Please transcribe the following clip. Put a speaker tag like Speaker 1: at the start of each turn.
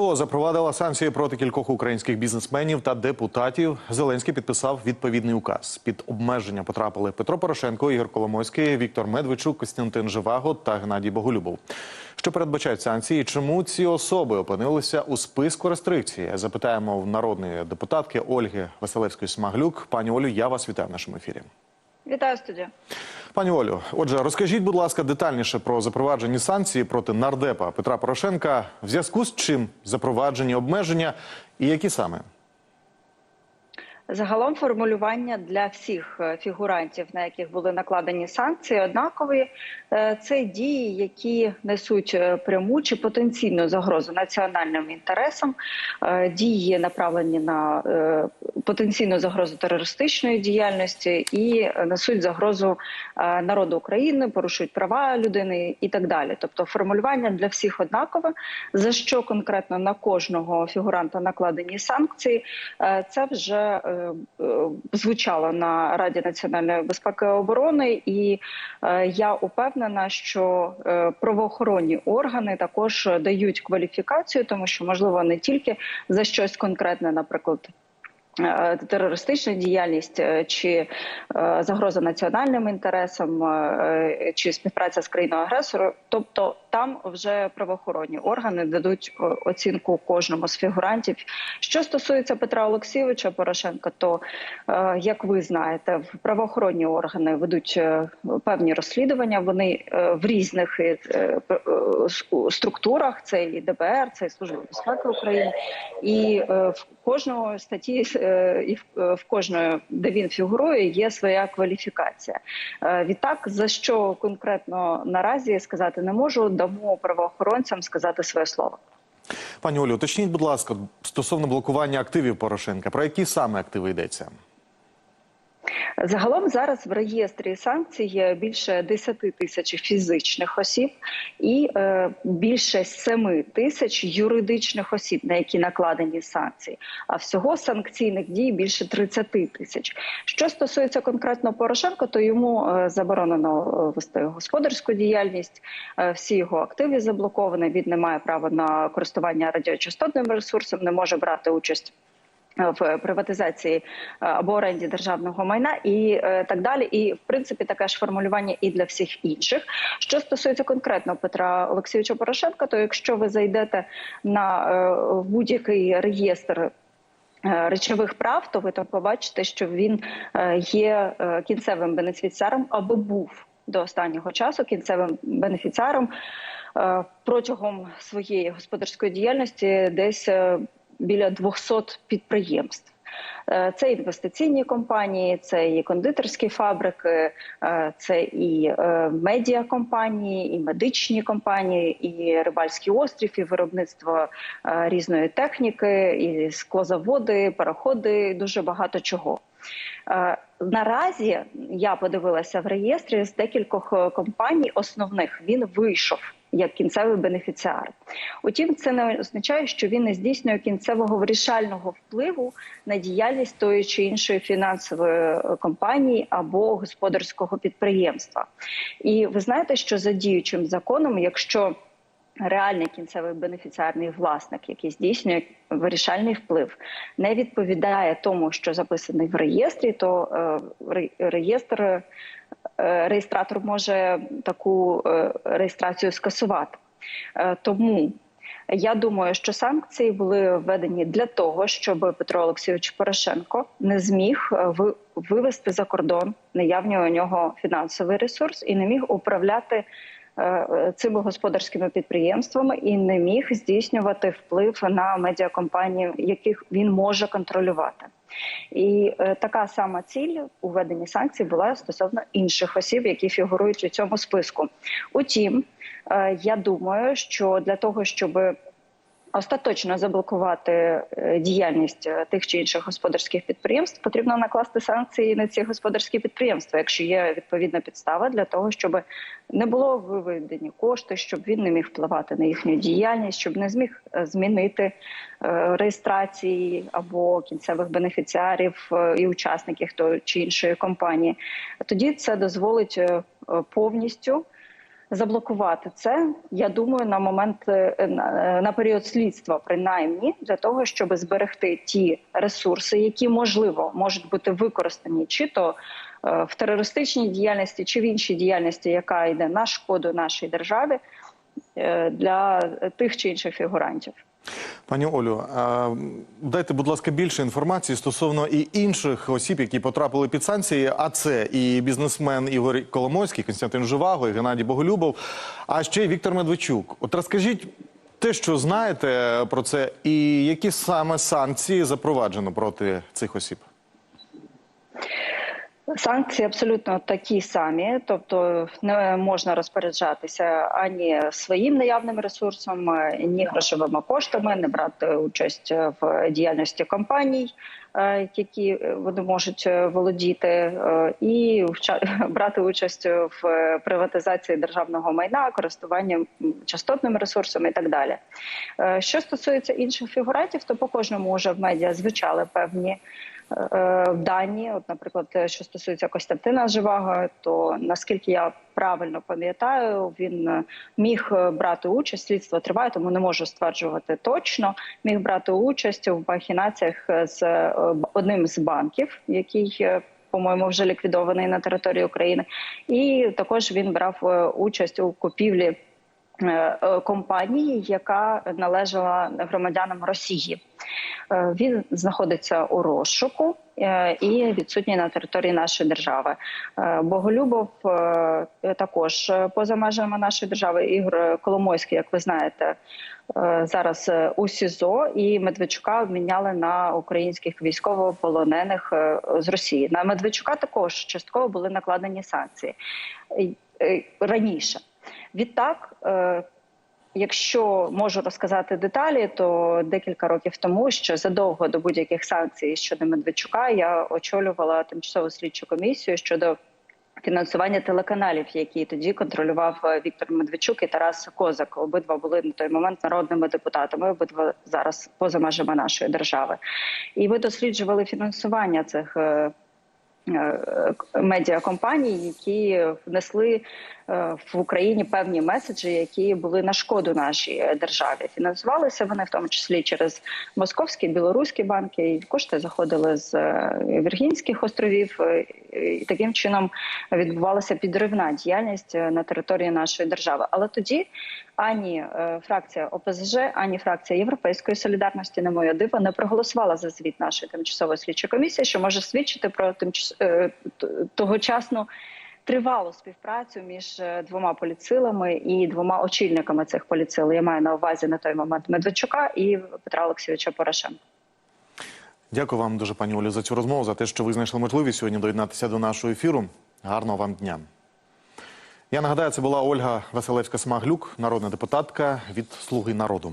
Speaker 1: Запровадила санкції проти кількох українських бізнесменів та депутатів. Зеленський підписав відповідний указ. Під обмеження потрапили Петро Порошенко, Ігор Коломойський, Віктор Медведчук, Костянтин Живаго та Геннадій Боголюбов. Що передбачають санкції? Чому ці особи опинилися у списку рестрикцій? Запитаємо в народної депутатки Ольги Василевської Смаглюк. Пані Олю, я вас вітаю в нашому ефірі.
Speaker 2: Вітаю студія.
Speaker 1: Пані Олю, отже, розкажіть, будь ласка, детальніше про запроваджені санкції проти нардепа Петра Порошенка. В зв'язку з чим запроваджені обмеження і які саме?
Speaker 2: Загалом формулювання для всіх е, фігурантів, на яких були накладені санкції, однакові Е, це дії, які несуть е, пряму чи потенційну загрозу національним інтересам, дії направлені на потенційну загрозу терористичної діяльності і несуть загрозу народу України, порушують права людини і так далі. Тобто, формулювання для всіх однакове, за що конкретно на кожного фігуранта накладені санкції, це вже звучало на Раді національної безпеки і оборони, і я упевнена, що е, правоохоронні органи також дають кваліфікацію, тому що можливо не тільки за щось конкретне, наприклад. Е, терористична діяльність е, чи загроза національним інтересам, чи співпраця з країною агресором, тобто там вже правоохоронні органи дадуть оцінку кожному з фігурантів. Що стосується Петра Олексійовича Порошенка, то е, як ви знаєте, правоохоронні органи ведуть е, певні розслідування. Вони е, в різних структурах. Це і ДБР, це і служба безпеки України, і в кожного статті і в кожної, де він фігурує, є своя кваліфікація. Відтак за що конкретно наразі сказати не можу дамо правоохоронцям сказати своє слово.
Speaker 1: Пані Олю, уточніть, будь ласка, стосовно блокування активів Порошенка, про які саме активи йдеться?
Speaker 2: Загалом зараз в реєстрі санкцій є більше 10 тисяч фізичних осіб і е, більше 7 тисяч юридичних осіб, на які накладені санкції. А всього санкційних дій більше 30 тисяч. Що стосується конкретно Порошенка, то йому е, заборонено е, вести господарську діяльність. Е, всі його активи заблоковані. Він не має права на користування радіочастотним ресурсом, не може брати участь в приватизації е, або оренді державного майна і е, так далі, і в принципі таке ж формулювання і для всіх інших. Що стосується конкретно Петра Олексійовича Порошенка, то якщо ви зайдете на е, будь-який реєстр. Речових прав, то ви там побачите, що він є кінцевим бенефіціаром або був до останнього часу кінцевим бенефіціаром протягом своєї господарської діяльності, десь біля 200 підприємств. Е, це інвестиційні компанії, це і кондитерські фабрики, е, це і е, медіакомпанії, і медичні компанії, і рибальський острів, і виробництво різної техніки, і склозаводи, пароходи. Дуже багато чого. Наразі я подивилася в реєстрі з декількох компаній. Основних він вийшов як кінцевий бенефіціар. Утім, це не означає, що він не здійснює кінцевого вирішального впливу на діяльність тої чи іншої фінансової е, компанії або господарського підприємства. І ви знаєте, що за діючим законом, якщо Реальний кінцевий бенефіціарний власник, який здійснює вирішальний вплив, не відповідає тому, що записаний в реєстрі, то е, реєстр реєстратор може таку е, реєстрацію скасувати. Е, тому я думаю, що санкції були введені для того, щоб Петро Олексійович Порошенко не зміг вивести за кордон наявний у нього фінансовий ресурс і не міг управляти цими господарськими підприємствами і не міг здійснювати вплив на медіакомпанії, яких він може контролювати. І е, така сама ціль у санкцій була стосовно інших осіб, які фігурують у цьому списку. Утім, е, я думаю, що для того, щоб Остаточно заблокувати е, діяльність е, тих чи інших господарських підприємств потрібно накласти санкції на ці господарські підприємства, якщо є відповідна підстава для того, щоб не було виведені кошти, щоб він не міг впливати на їхню діяльність, щоб не зміг е, змінити реєстрації або кінцевих бенефіціарів і учасників того чи іншої компанії. Тоді це дозволить повністю заблокувати це. Я думаю, на момент е, на, на період слідства, принаймні, для того, щоб зберегти ті ресурси, які можливо можуть бути використані чи то е, в терористичній діяльності, чи в іншій діяльності, яка йде на шкоду нашій державі е, для тих чи інших фігурантів.
Speaker 1: Пані Олю, дайте, будь ласка, більше інформації стосовно і інших осіб, які потрапили під санкції. А це і бізнесмен Ігор Коломойський, Константин Живаго, і Геннадій Боголюбов, а ще й Віктор Медведчук. От розкажіть те, що знаєте про це, і які саме санкції запроваджено проти цих осіб.
Speaker 2: Санкції абсолютно такі самі, тобто не можна розпоряджатися ані своїм наявним ресурсом, ні грошовими коштами, не брати участь в діяльності компаній, е, які вони можуть володіти, е, і брати участь в приватизації державного майна, користуванням частотними ресурсами і так далі. Е, Що стосується інших фігурантів, то по кожному вже в медіа звучали певні е, дані. От, наприклад, що стосується Костянтина Живаго, то наскільки я правильно пам'ятаю, він е, міг е, брати участь. Слідство триває, тому не можу стверджувати точно. Міг брати участь у махінаціях з одним з банків, який. По-моєму, вже ліквідований на території України, і також він брав участь у купівлі компанії, яка належала громадянам Росії. Е, Він знаходиться у розшуку е, і відсутній на території нашої держави. Е, Боголюбов е, також е, поза межами нашої держави. Ігор Коломойський, як ви знаєте, е, зараз е, у СІЗО і Медведчука обміняли на українських військовополонених е, з Росії. На Медведчука також частково були накладені санкції Е, е, раніше. Відтак. е, Якщо можу розказати деталі, то декілька років тому, що задовго до будь-яких санкцій щодо Медведчука, я очолювала тимчасову слідчу комісію щодо фінансування телеканалів, які тоді контролював е, Віктор Медведчук і Тарас Козак. Обидва були на той момент народними депутатами. Обидва зараз поза межами нашої держави. І ми досліджували фінансування цих. е, Медіакомпаній, які внесли в Україні певні меседжі, які були на шкоду нашій е, державі. Фінансувалися вони в тому числі через московські, білоруські банки. І кошти заходили з е, Віргінських островів. е, І таким чином відбувалася підривна діяльність е, на території нашої держави. Але тоді ані е, фракція ОПЗЖ, ані фракція Європейської солідарності, на моє диво, не проголосувала за звіт нашої тимчасової слідчої комісії, що може свідчити про тимчас е, тогочасну тривалу співпрацю між е, двома політсилами і двома очільниками цих політсил. Я маю на увазі на той момент Медведчука і Петра Олексійовича Порошенка.
Speaker 1: Дякую вам дуже, пані Олю, за цю розмову, за те, що ви знайшли можливість сьогодні доєднатися до нашого ефіру. Гарного вам дня. Я нагадаю, це була Ольга Василевська-Смаглюк, народна депутатка від Слуги народу.